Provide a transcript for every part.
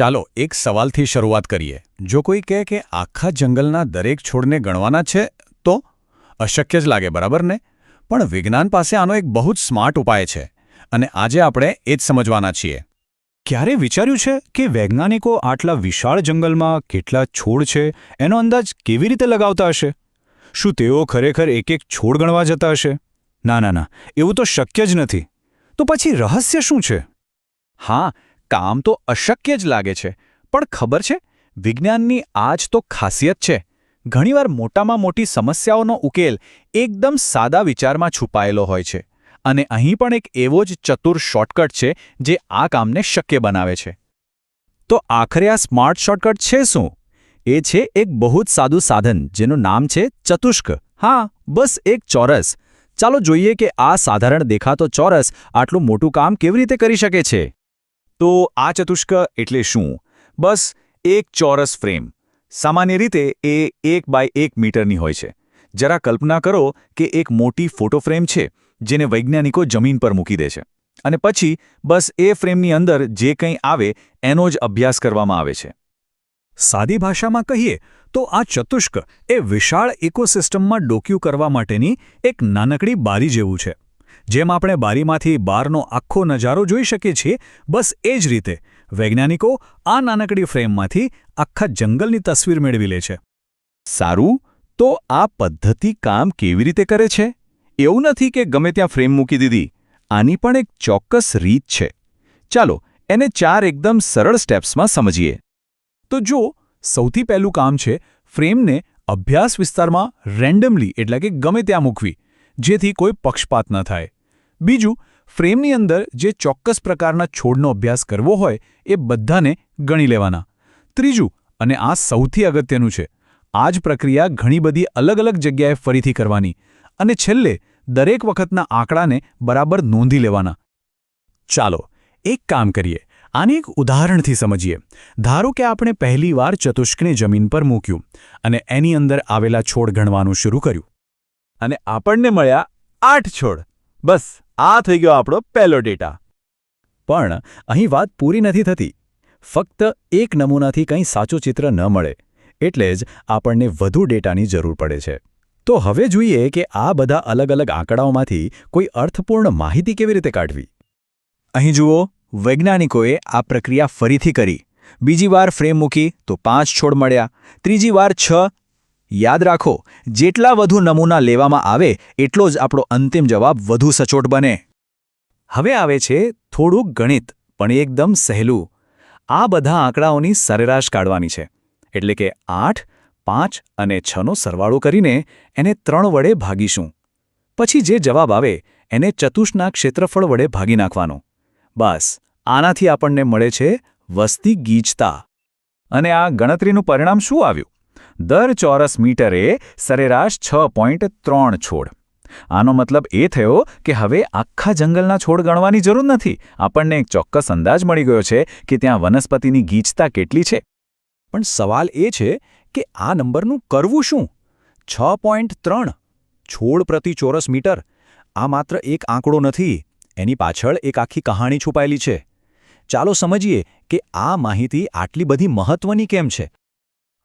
ચાલો એક સવાલથી શરૂઆત કરીએ. જો કોઈ કહે કે આખા જંગલના દરેક છોડને ગણવાના છે, તો? અશક્ય જ લાગે, બરાબર ને? પણ વિજ્ઞાન પાસે આનો એક બહુ જ સ્માર્ટ ઉપાય છે, અને આજે આપણે એ જ સમજવાના છીએ. ક્યારે વિચાર્યું છે કે વૈજ્ઞાનિકો આટલા વિશાળ જંગલમાં કેટલા છોડ છે, એનો અંદાજ કેવી રીતે લગાવતા હશે? શું તેઓ ખરેખર એક એક છોડ ગણવા જતા હશે? ના ના ના, એવું તો શક્ય જ નથી. તો પછી રહસ્ય શું છે? હા કામ તો અશક્ય જ લાગે છે. પણ ખબર છે, વિજ્ઞાનની આ જ તો ખાસિયત છે. ઘણીવાર મોટામાં મોટી સમસ્યાઓનો ઉકેલ એકદમ સાદા વિચારમાં છુપાયેલો હોય છે. અને અહીં પણ એક એવો જ ચતુર શોર્ટકટ છે, જે આ કામને શક્ય બનાવે છે. તો આખરે આ સ્માર્ટ શોર્ટકટ છે શું? એ છે એક બહુ જ સાદું સાધન, જેનું નામ છે ચતુષ્ક. હા, બસ એક ચોરસ. ચાલો જોઈએ કે આ સાધારણ દેખાતો ચોરસ આટલું મોટું કામ કેવી રીતે કરી શકે છે. તો આ ચતુષ્ક એટલે શું? બસ એક ચોરસ ફ્રેમ. સામાન્ય રીતે એ એક બાય એક મીટરની હોય છે. જરા કલ્પના કરો કે એક મોટી ફોટો ફ્રેમ છે, જેને વૈજ્ઞાનિકો જમીન પર મૂકી દે છે. અને પછી બસ એ ફ્રેમની અંદર જે કંઈ આવે એનો જ અભ્યાસ કરવામાં આવે છે. સાદી ભાષામાં કહીએ તો આ ચતુષ્ક એ વિશાળ ઇકોસિસ્ટમમાં ડોક્યું કરવા માટેની એક નાનકડી બારી જેવું છે. જેમ આપણે બારીમાંથી બહારનો આખો નજારો જોઈ શકીએ છીએ, બસ એ જ રીતે. વૈજ્ઞાનિકો આ નાનકડી ફ્રેમમાંથી આખા જંગલની તસવીર મેળવી લે છે. સારું? તો આ પદ્ધતિ કામ કેવી રીતે કરે છે? એવું નથી કે ગમે ત્યાં ફ્રેમ મૂકી દીધી. આની પણ એક ચોક્કસ રીત છે. ચાલો, એને ચાર એકદમ સરળ સ્ટેપ્સમાં સમજીએ. તો જો, સૌથી પહેલું કામ છે, ફ્રેમને અભ્યાસ વિસ્તારમાં રેન્ડમલી, એટલે કે ગમે ત્યાં મૂકવી. જેથી કોઈ પક્ષપાત ન થાય. બીજું, ફ્રેમની અંદર જે ચોક્કસ પ્રકારના છોડનો અભ્યાસ કરવો હોય, એ બધાને ગણી લેવાના. ત્રીજું, અને આ સૌથી અગત્યનું છે આ જ પ્રક્રિયા ઘણી બધી અલગ અલગ જગ્યાએ ફરીથી કરવાની અને છેલ્લે દરેક વખતના આંકડાને બરાબર નોંધી લેવાના. ચાલો, એક કામ કરીએ. આને એક ઉદાહરણથી સમજીએ. ધારો કે આપણે પહેલીવાર ચતુષ્કને જમીન પર મૂક્યું અને એની અંદર આવેલા છોડ ગણવાનું શરૂ કર્યું. અને આપણને મળ્યા આઠ છોડ. બસ, આ થઈ ગયો આપણો પહેલો ડેટા. પણ અહીં વાત પૂરી નથી થતી. ફક્ત એક નમૂનાથી કંઈ સાચું ચિત્ર ન મળે, એટલે જ આપણને વધુ ડેટાની જરૂર પડે છે. તો હવે જોઈએ કે આ બધા અલગ અલગ આંકડાઓમાંથી કોઈ અર્થપૂર્ણ માહિતી કેવી રીતે કાઢવી? અહીં જુઓ, વૈજ્ઞાનિકોએ આ પ્રક્રિયા ફરીથી કરી. બીજી વાર ફ્રેમ મૂકી તો પાંચ છોડ મળ્યા. ત્રીજી વાર છ યાદ રાખો, જેટલા વધુ નમૂના લેવામાં આવે, એટલો જ આપણો અંતિમ જવાબ વધુ સચોટ બને. હવે આવે છે થોડુંક ગણિત, પણ એકદમ સહેલું. આ બધા આંકડાઓની સરેરાશ કાઢવાની છે. એટલે કે આઠ, પાંચ અને છનો સરવાળો કરીને એને ત્રણ વડે ભાગીશું. પછી જે જવાબ આવે, એને ચતુષ્ના ક્ષેત્રફળ વડે ભાગી નાખવાનો. બસ, આનાથી આપણને મળે છે વસ્તી ગીચતા. અને આ ગણતરીનું પરિણામ શું આવ્યું? દર ચોરસ મીટરે સરેરાશ છ પોઈન્ટ ત્રણ છોડ. આનો મતલબ એ થયો કે હવે આખા જંગલના છોડ ગણવાની જરૂર નથી. આપણને એક ચોક્કસ અંદાજ મળી ગયો છે કે ત્યાં વનસ્પતિની ગીચતા કેટલી છે. પણ સવાલ એ છે કે આ નંબરનું કરવું શું? છ પોઈન્ટ ત્રણ છોડ પ્રતિ ચોરસ મીટર. આ માત્ર એક આંકડો નથી, એની પાછળ એક આખી કહાણી છુપાયેલી છે. ચાલો સમજીએ કે આ માહિતી આટલી બધી મહત્વની કેમ છે?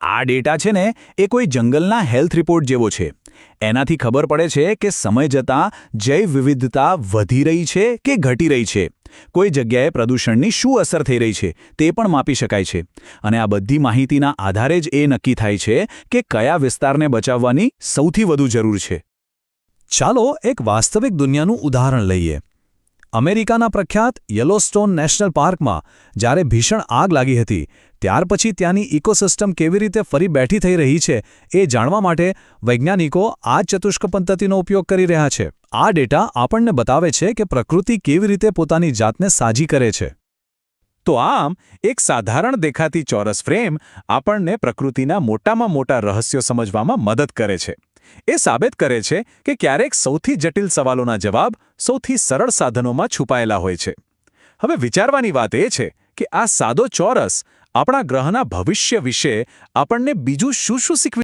આ ડેટા છે ને એ કોઈ જંગલના હેલ્થ રિપોર્ટ જેવો છે. એનાથી ખબર પડે છે કે સમય જતાં જૈવ વિવિધતા વધી રહી છે કે ઘટી રહી છે. કોઈ જગ્યાએ પ્રદૂષણની શું અસર થઈ રહી છે તે પણ માપી શકાય છે. અને આ બધી માહિતીના આધારે જ એ નક્કી થાય છે કે કયા વિસ્તારને બચાવવાની સૌથી વધુ જરૂર છે. ચાલો એક વાસ્તવિક દુનિયાનું ઉદાહરણ લઈએ. અમેરિકાના પ્રખ્યાત યલોસ્ટોન નેશનલ પાર્કમાં જ્યારે ભીષણ આગ લાગી હતી, ત્યાર પછી ત્યાંની ઇકોસિસ્ટમ કેવી રીતે ફરી બેઠી થઈ રહી છે એ જાણવા માટે વૈજ્ઞાનિકો આ ચતુષ્ક પદ્ધતિનો ઉપયોગ કરી રહ્યા છે. આ ડેટા આપણને બતાવે છે કે પ્રકૃતિ કેવી રીતે પોતાની જાતને સાજી કરે છે. તો આમ, એક સાધારણ દેખાતી ચોરસ ફ્રેમ આપણને પ્રકૃતિના મોટામાં મોટા રહસ્યો સમજવામાં મદદ કરે છે. એ સાબિત કરે છે કે ક્યારેક સૌથી જટિલ સવાલોના જવાબ સૌથી સરળ સાધનોમાં છુપાયેલા હોય છે. હવે વિચારવાની વાત એ છે કે આ સાદો ચોરસ આપણા ગ્રહના ભવિષ્ય વિશે આપણને બીજું શું શું શીખવી